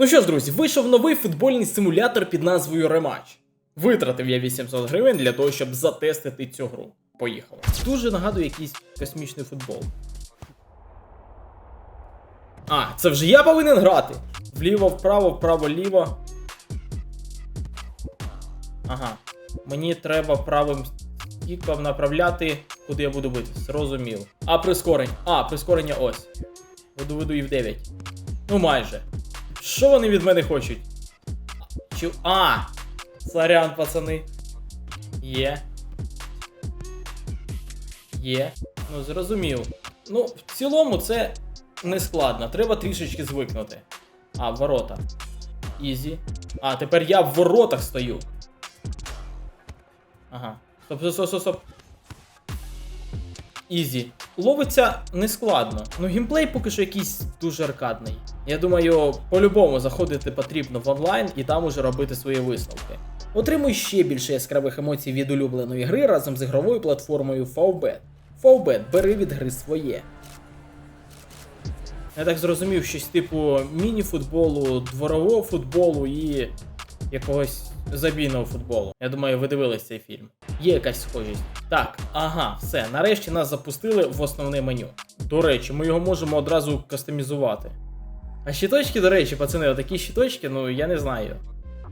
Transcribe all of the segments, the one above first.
Ну що ж, друзі, вийшов новий футбольний симулятор під назвою Рематч. Витратив я 800 гривень для того, щоб затестити цю гру. Поїхали. Дуже нагадує якийсь космічний футбол. А, це вже я повинен грати. Вліво, вправо, вправо, ліво. Ага. Мені треба правим стіком направляти, куди я буду бити. Зрозумів. А прискорень. А, прискорення ось. Веду, веду і в 9. Ну майже. Що вони від мене хочуть? Чи... А! Сорян, пацани. Є. Є. Ну, зрозумів. Ну, в цілому це не складно. Треба трішечки звикнути. А, ворота. Ізі. А, тепер я в воротах стою. Ага. Стоп, стоп, стоп, стоп. Ізі. Ловиться нескладно. Ну, геймплей поки що якийсь дуже аркадний. Я думаю, по-любому заходити потрібно в онлайн і там уже робити свої висновки. Отримуй ще більше яскравих емоцій від улюбленої гри разом з ігровою платформою Favbet. Favbet, бери від гри своє. Я так зрозумів, щось типу міні-футболу, дворового футболу і якогось забійного футболу. Я думаю, ви дивились цей фільм. Є якась схожість. Так, ага, все. Нарешті нас запустили в основне меню. До речі, ми його можемо одразу кастомізувати. А щиточки, до речі, пацани, отакі щиточки, ну я не знаю.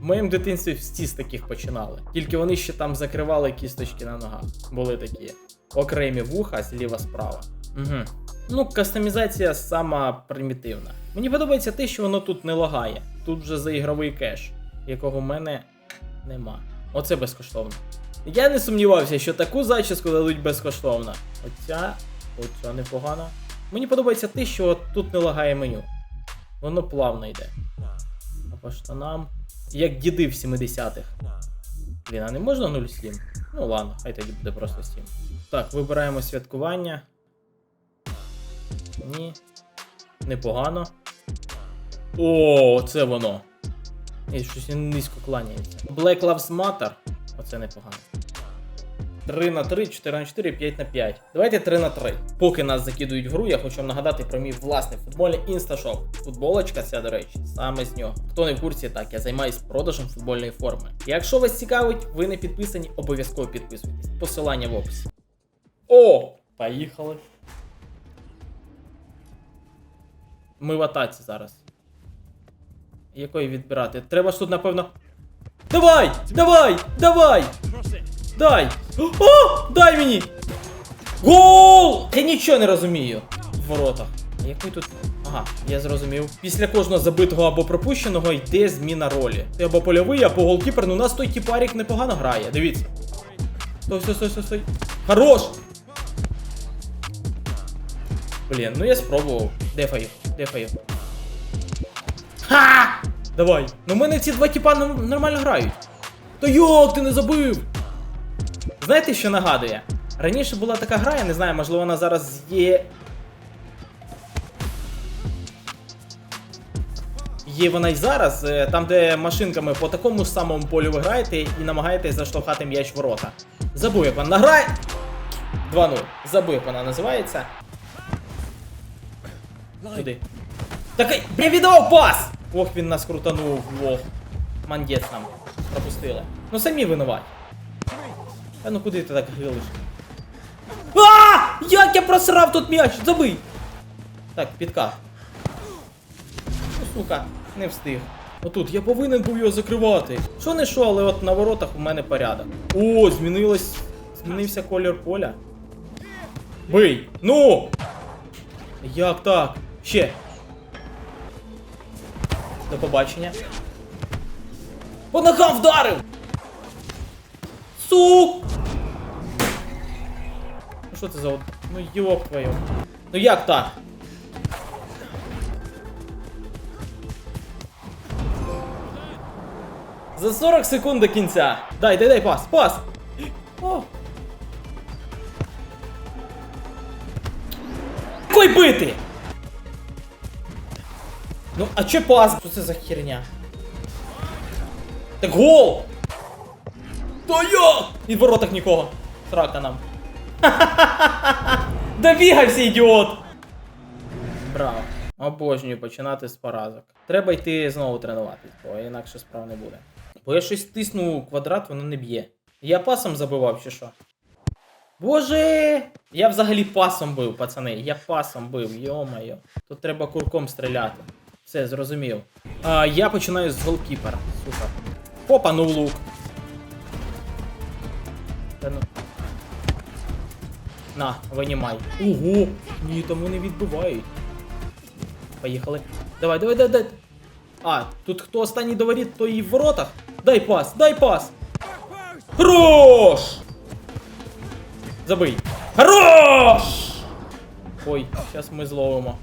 В моєму дитинстві всі з таких починали. Тільки вони ще там закривали кісточки на ногах. Були такі. Окремі вуха зліва-справа. Угу. Ну, кастомізація сама примітивна. Мені подобається те, що воно тут не лагає. Тут вже за ігровий кеш, якого в мене нема. Оце безкоштовно. Я не сумнівався, що таку зачіску дадуть безкоштовно. Оця, оця непогана. Мені подобається те, що тут не лагає меню. Воно плавно йде. А по штанам. Як діди в 70-х. Блін, а не можна 0,7? Ну ладно, хай тоді буде просто 7. Так, вибираємо святкування. Ні. Непогано. О, це воно. Ні, щось низько кланяється. Black Lives Matter. Оце непогано. 3 на 3, 4 на 4, 5 на 5. Давайте 3 на 3. Поки нас закидують в гру, я хочу вам нагадати про мій власний футбольний інсташоп. Футболочка ця, до речі, саме з нього. Хто не в курсі, так, я займаюсь продажем футбольної форми. Якщо вас цікавить, ви не підписані, обов'язково підписуйтесь. Посилання в описі. О! Поїхали. Ми в атаці зараз. Якої відбирати? Треба ж тут, напевно. Давай! Давай! Давай! Дай! О! Дай мені! Гол! Я нічого не розумію. В воротах. Який тут. Ага, я зрозумів. Після кожного забитого або пропущеного йде зміна ролі. Ти або польовий, або голкіпер. Ну у нас той тіпарік непогано грає. Дивіться. Стой, стой, стой, стой, стой. Хорош! Блін, ну я спробував. Дефаю, дефаю. Давай. Ну в мене ці два тіпа нормально грають. То йок, ти не забив! Знаєте, що нагадує? Раніше була така гра, я не знаю, можливо, вона зараз є. Є вона й зараз, е, там, де машинками по такому ж самому полю ви граєте і намагаєтесь заштовхати м'яч ворота. Забув, як вона грає. 2-0. Забув, як вона називається. Туди. Такий. Віддавав пас! Ох, він нас крутанув, лох. Мандець нам. Пропустили. Ну самі винуваті. Та ну куди ти так гилиш? А! Як я просрав тут м'яч! Забий! Так, підкат. Ну, сука, не встиг. Отут, я повинен був його закривати. Що не що, але от на воротах у мене порядок. О, змінилось. Змінився колір поля. Бий! Ну! Як так? Ще. До побачення. По ногам вдарив! Сук! Ну що це за. Ну йоп твою. Ну як так? За 40 секунд до кінця. Дай, дай, дай пас, пас! О! Кой бити! Ну, а че пас? Що це за херня? Так гол! Та я! І в воротах нікого. Срака нам. Добігався, ідіот! Браво. Обожнюю починати з поразок. Треба йти знову тренуватись, бо інакше справ не буде. Бо я щось тисну квадрат, воно не б'є. Я пасом забивав чи що? Боже! Я взагалі пасом бив, пацани. Я пасом бив, йо-моє. Тут треба курком стріляти. Все, зрозумів. А, я починаю з голкіпера. Супер. Опа, ну лук. Ну. На, винімай. Ого! Ні, там вони відбивають. Поїхали. Давай, давай, давай, дай. А, тут хто останній до воріт, то і в воротах. Дай пас, дай пас. Хорош! Забий. Хорош! Ой, зараз ми зловимо.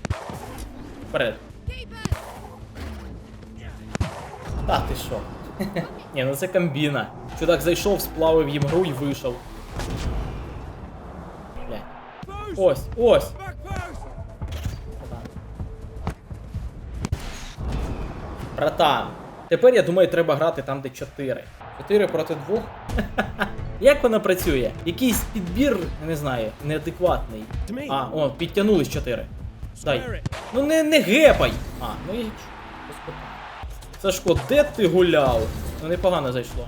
Вперед. Та ти що? Ні, ну це комбіна. Чудак зайшов, сплавив їм гру і вийшов. Блядь. Ось, ось. Братан. Тепер я думаю, треба грати там, де 4. 4 проти 2? Як вона працює? Якийсь підбір, не знаю, неадекватний. А, о, підтягнулись 4. Дай. Ну не, не гепай! А, ну і. Сашко, де ти гуляв? Ну непогано зайшло.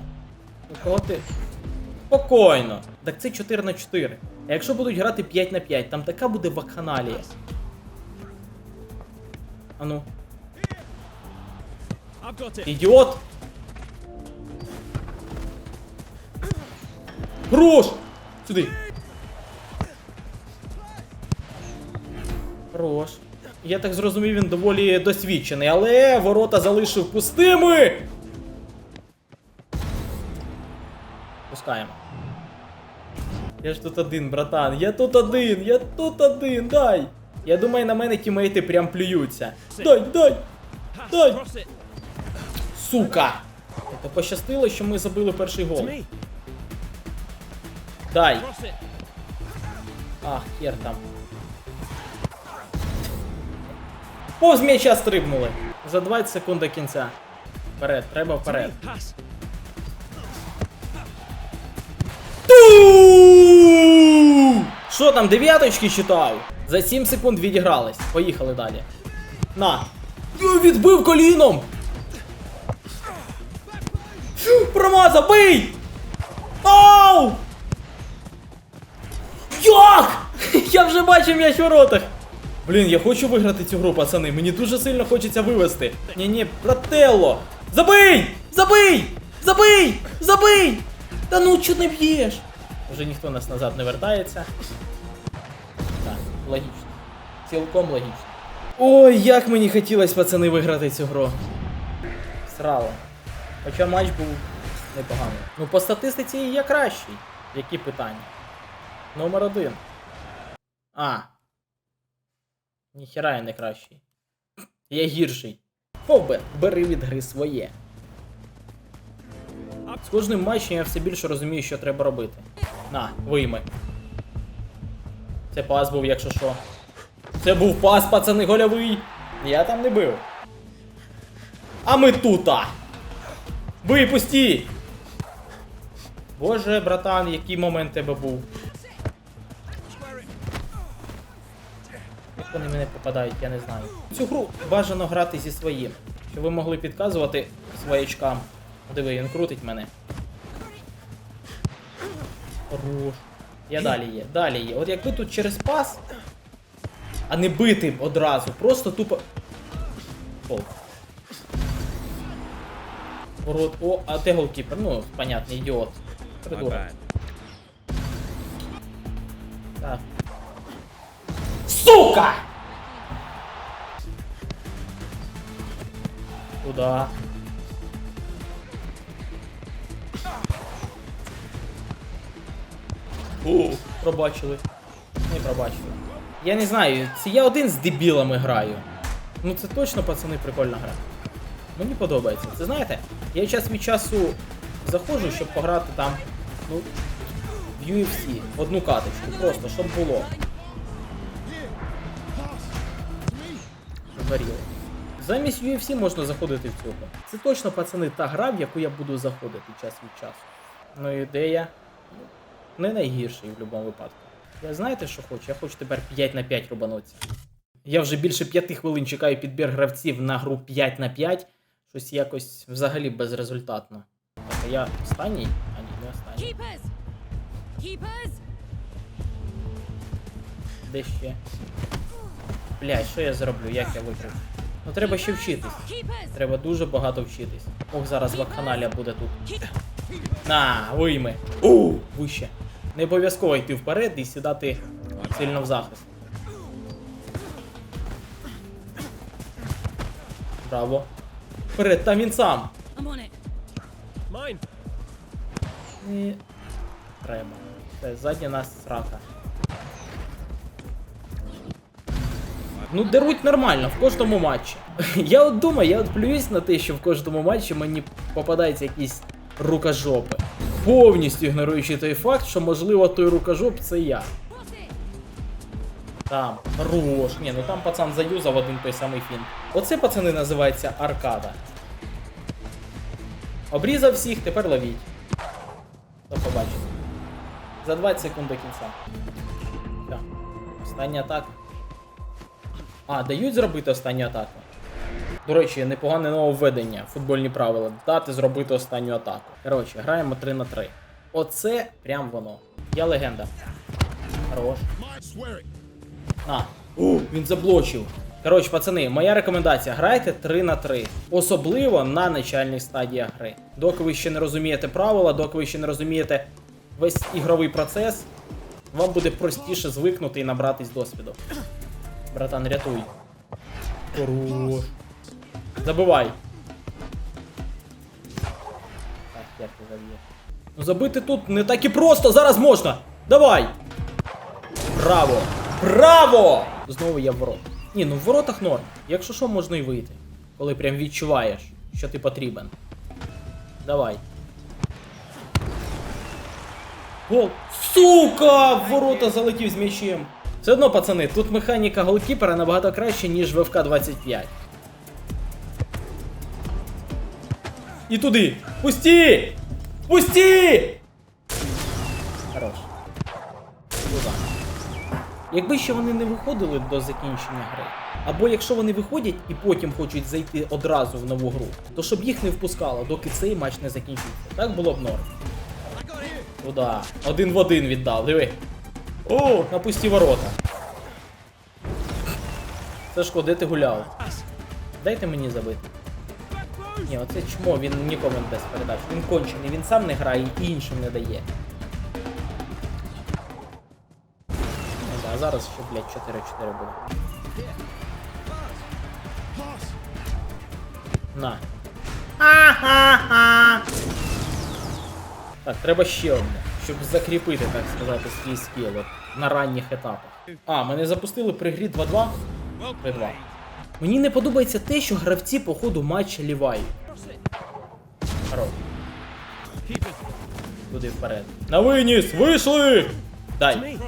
Ну кого ти? Спокійно. Так це 4 на 4. А якщо будуть грати 5 на 5, там така буде вакханалія. Ану. Ідіот! Хорош! Сюди. Хорош. Я так зрозумів, він доволі досвідчений, але ворота залишив пустими. Пускаємо. Я ж тут один, братан. Я тут один, я тут один, дай. Я думаю, на мене тімейти прям плюються. Дай, дай! Дай. Сука! Це пощастило, що ми забили перший гол. Дай! Ах, хер там. Повз м'яча стрибнули. За 20 секунд до кінця. Вперед, треба вперед. Ту! Що там, дев'яточки читав? За 7 секунд відігрались. Поїхали далі. На. Відбив коліном! Фу, Промазав, бий! Ау! Як? Я вже бачив м'яч в воротах. Блін, я хочу виграти цю гру, пацани. Мені дуже сильно хочеться вивести. Ні-ні, брателло! Забий! Забий! Забий! Забий! Та ну чого не б'єш? Вже ніхто нас назад не вертається. Так, логічно. Цілком логічно. Ой, як мені хотілося, пацани, виграти цю гру. Срало. Хоча матч був непоганий. Ну, по статистиці я кращий. Які питання? Номер один. А. Ніхера я не кращий. Я гірший. Фовбе, бери від гри своє. З кожним матчем я все більше розумію, що треба робити. На, вийми. Це пас був, якщо що. Це був пас, пацани, гольовий. Я там не бив. А ми тута. Бий, пусті! Боже, братан, який момент тебе був. Вони мене попадають, я не знаю. Цю гру бажано грати зі своїм, щоб ви могли підказувати своячкам. Диви, він крутить мене. Хорош. Я далі є, далі є. От якби тут через пас, а не бити одразу, просто тупо. Гол. Ворот. О, а де голкіпер? Ну, понятно, ідіот. Придурок. Так. Сука! Куда? О, пробачили. Не пробачили. Я не знаю, це я один з дебілами граю. Ну це точно, пацани, прикольна гра. Мені подобається. Це знаєте, я час від часу заходжу, щоб пограти там, ну, в UFC, в одну каточку, просто, щоб було. Горіло. Замість UFC можна заходити в гру. Це точно, пацани, та гра, в яку я буду заходити час від часу. Ну ідея не найгірший в будь-якому випадку. Я знаєте, що хочу? Я хочу тепер 5 на 5 рубануться. Я вже більше п'яти хвилин чекаю підбір гравців на гру 5 на 5. Щось якось взагалі безрезультатно. Так, а я останній? А ні, не останній. Keepers! Keepers! Де ще? Блядь, що я зроблю? Як я виграв? Ну треба ще вчитись. Треба дуже багато вчитись. Ох, зараз вакханалія буде тут. На, вийми. У, вище. Не обов'язково йти вперед і сідати сильно в захист. Браво. Вперед, там він сам. Не треба. Це ззаді нас срака. Ну, деруть нормально в кожному матчі. Я от думаю, я от плююсь на те, що в кожному матчі мені попадаються якісь рукожопи. Повністю ігноруючи той факт, що можливо той рукожоп це я. Там, хорош. Ні, ну там пацан заюзав один той самий фін. Оце, пацани, називається аркада. Обрізав всіх, тепер ловіть. До побачення. За 20 секунд до кінця. Так. Остання атака. А, дають зробити останню атаку. До речі, непогане нововведення, футбольні правила. Дати зробити останню атаку. Коротше, граємо 3 на 3. Оце прям воно. Я легенда. Хорош. А, у, він заблочив. Коротше, пацани, моя рекомендація: грайте 3 на 3. Особливо на начальних стадіях гри. Доки ви ще не розумієте правила, доки ви ще не розумієте весь ігровий процес, вам буде простіше звикнути і набратись досвіду. Братан, рятуй. Хорош. Забивай. Так, як ти заб'єш? Ну забити тут не так і просто, зараз можна! Давай! Браво! Браво! Знову я в ворот. Ні, ну в воротах норм. Якщо що, можна й вийти. Коли прям відчуваєш, що ти потрібен. Давай. Гол. Сука! В ворота залетів з м'ячем. Все одно, пацани, тут механіка голкіпера набагато краще, ніж в ФК 25. І туди! Пусті! Пусті! Хорош. Якби ще вони не виходили до закінчення гри, або якщо вони виходять і потім хочуть зайти одразу в нову гру, то щоб їх не впускало, доки цей матч не закінчиться. Так було б норм. Туда. Один в один віддав, диви. О, на пусті ворота. Сашко, де ти гуляв? Дайте мені забити. Ні, оце чмо, він нікому не дасть передач. Він кончений, він сам не грає і іншим не дає. Ну да, зараз ще, блядь, 4-4 буде. На. Ха-ха-ха. Так, треба ще одне, щоб закріпити, так сказати, свій скіл на ранніх етапах. А, мене запустили при грі 2-2. При 2. Мені не подобається те, що гравці по ходу матча лівають. Хорош. Туди вперед. На виніс! Вийшли! Дай.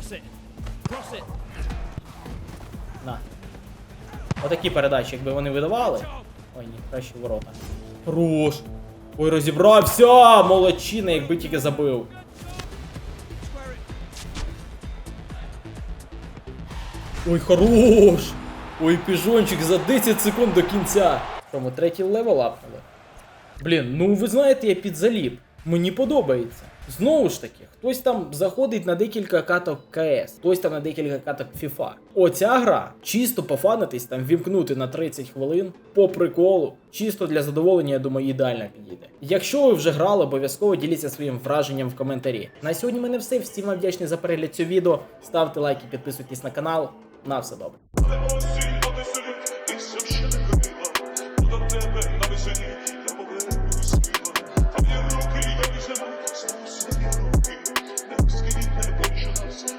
На. Отакі передачі, якби вони видавали. Ой, ні, краще ворота. Хорош. Ой, розібрався! Молодчина, якби тільки забив. Ой, хорош! Ой, піжончик за 10 секунд до кінця. Що, ми третій левел апнули? Блін, ну ви знаєте, я підзаліп. Мені подобається. Знову ж таки, хтось там заходить на декілька каток КС, хтось там на декілька каток FIFA. Оця гра чисто пофанитись, там вімкнути на 30 хвилин по приколу, чисто для задоволення, я думаю, ідеально підійде. Якщо ви вже грали, обов'язково діліться своїм враженням в коментарі. На сьогодні мене все. Всім вам вдячний за перегляд цього відео. Ставте лайки, підписуйтесь на канал. На все добре.